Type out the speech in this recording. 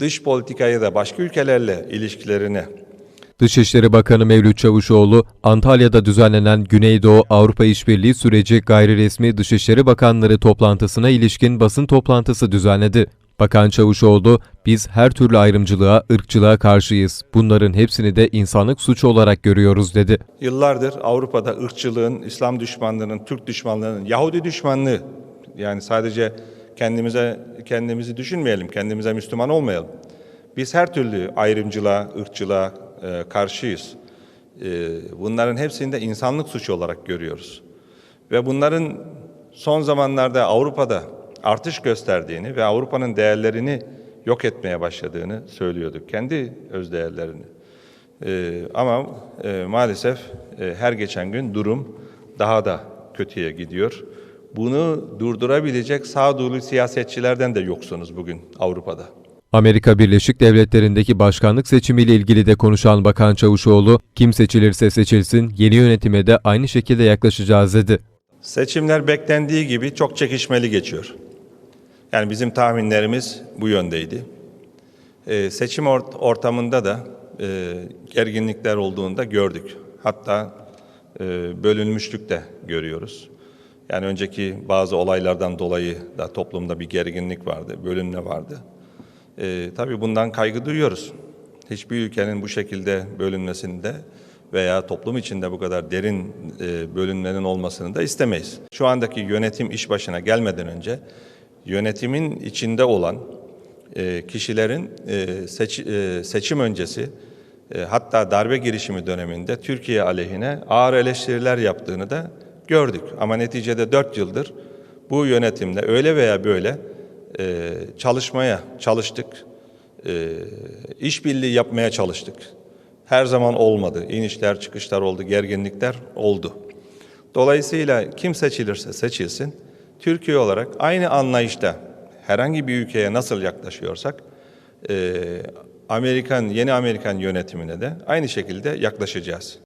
dış politikayı da başka ülkelerle ilişkilerini Dışişleri Bakanı Mevlüt Çavuşoğlu, Antalya'da düzenlenen Güneydoğu Avrupa İşbirliği Süreci Gayri Resmi Dışişleri Bakanları toplantısına ilişkin basın toplantısı düzenledi. Bakan Çavuşoğlu, biz her türlü ayrımcılığa, ırkçılığa karşıyız. Bunların hepsini de insanlık suçu olarak görüyoruz dedi. Yıllardır Avrupa'da ırkçılığın, İslam düşmanlığının, Türk düşmanlığının, Yahudi düşmanlığı yani sadece kendimize kendimizi düşünmeyelim, kendimize Müslüman olmayalım. Biz her türlü ayrımcılığa, ırkçılığa e, karşıyız. E, bunların hepsini de insanlık suçu olarak görüyoruz. Ve bunların son zamanlarda Avrupa'da artış gösterdiğini ve Avrupa'nın değerlerini yok etmeye başladığını söylüyorduk. Kendi öz değerlerini. Ee, ama e, maalesef e, her geçen gün durum daha da kötüye gidiyor. Bunu durdurabilecek sağduyulu siyasetçilerden de yoksunuz bugün Avrupa'da. Amerika Birleşik Devletleri'ndeki başkanlık seçimiyle ilgili de konuşan Bakan Çavuşoğlu, kim seçilirse seçilsin yeni yönetime de aynı şekilde yaklaşacağız dedi. Seçimler beklendiği gibi çok çekişmeli geçiyor. Yani bizim tahminlerimiz bu yöndeydi. Ee, seçim ort- ortamında da e, gerginlikler olduğunu da gördük. Hatta e, bölünmüşlük de görüyoruz. Yani önceki bazı olaylardan dolayı da toplumda bir gerginlik vardı, bölünme vardı. E, tabii bundan kaygı duyuyoruz. Hiçbir ülkenin bu şekilde bölünmesinde veya toplum içinde bu kadar derin e, bölünmenin olmasını da istemeyiz. Şu andaki yönetim iş başına gelmeden önce yönetimin içinde olan e, kişilerin e, seç- e, seçim öncesi e, hatta darbe girişimi döneminde Türkiye aleyhine ağır eleştiriler yaptığını da gördük. Ama neticede dört yıldır bu yönetimle öyle veya böyle e, çalışmaya çalıştık, e, işbirliği yapmaya çalıştık. Her zaman olmadı. İnişler, çıkışlar oldu, gerginlikler oldu. Dolayısıyla kim seçilirse seçilsin, Türkiye olarak aynı anlayışta herhangi bir ülkeye nasıl yaklaşıyorsak, e, Amerikan, yeni Amerikan yönetimine de aynı şekilde yaklaşacağız.